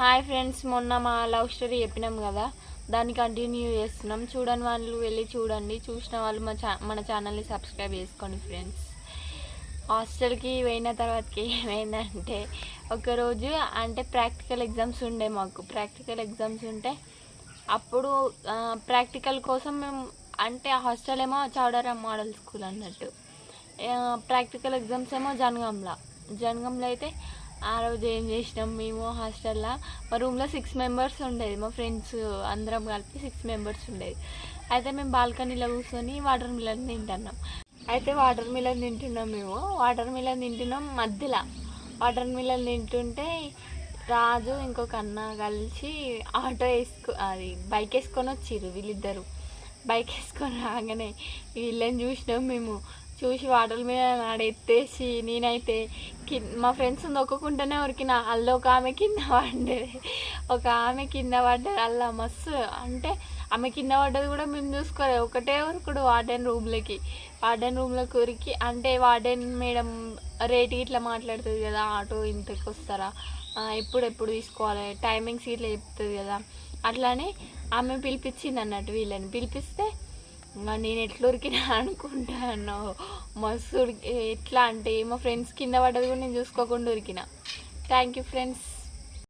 Hi friends మొన్న మా love story చెప్పినాం కదా దాన్ని కంటిన్యూ చేస్తున్నాం. చూడని వాళ్ళు వెళ్ళి చూడండి చూసిన వాళ్ళు మా ఛా మన ఛానల్ని సబ్స్క్రైబ్ చేసుకోండి ఫ్రెండ్స్. హాస్టల్కి పోయిన తర్వాతకి ఏమైందంటే ఒకరోజు అంటే ప్రాక్టికల్ ఎగ్జామ్స్ ఉండే మాకు. ప్రాక్టికల్ ఎగ్జామ్స్ ఉంటే అప్పుడు ప్రాక్టికల్ కోసం మేము అంటే హాస్టల్ ఏమో చౌడరామ్ మోడల్ స్కూల్ అన్నట్టు. ప్రాక్టికల్ ఎగ్జామ్స్ ఏమో జనగంలో. జనగంలో అయితే ఆ రోజు ఏం చేసినాం మేము హాస్టల్లో మా రూమ్లో సిక్స్ మెంబర్స్ ఉండేది మా ఫ్రెండ్స్ అందరం కలిపి సిక్స్ మెంబర్స్ ఉండేది. అయితే మేము బాల్కనీలో కూర్చొని వాటర్ మిలన్ తింటున్నాం. అయితే వాటర్ మిలన్ తింటున్నాం మేము. వాటర్ మిలన్ తింటున్నాం మధ్యలో. వాటర్ మిలన్ తింటుంటే రాజు ఇంకొక అన్న కలిసి ఆటో వేసుకో అది బైక్ వేసుకొని వచ్చిర్రు వీళ్ళిద్దరు. బైక్ వేసుకొని రాగానే వీళ్ళని చూసినాం మేము. చూసి వాటర్ మీద నాడెత్తేసి నేనైతే మా ఫ్రెండ్స్ నొక్కుంటూనే ఉరికిన. అల్ల ఒక ఆమె కింద పడ్డది. ఒక ఆమె కింద పడ్డది. అల్ల మస్తు. అంటే ఆమె కింద పడ్డది కూడా మేము చూసుకోలేదు. ఒకటే ఉరుకుడు వార్డెన్ రూమ్లోకి. వార్డెన్ రూమ్లోకి ఉరికి. అంటే వార్డెన్ మేడం రేట్ ఇట్లా మాట్లాడుతుంది కదా ఆటో ఇంతకు వస్తారా? ఎప్పుడు ఎప్పుడు తీసుకోవాలి? టైమింగ్స్ ఇట్లా చెప్తుంది కదా. అట్లానే ఆమె పిలిపించింది అన్నట్టు వీళ్ళని. పిలిపిస్తే నేను ఎట్లా ఉరికినా అనుకుంటాను మస్తు ఎట్లా అంటే మా ఫ్రెండ్స్ కింద పడ్డది కూడా నేను చూసుకోకుండా ఉరికిన. Thank you friends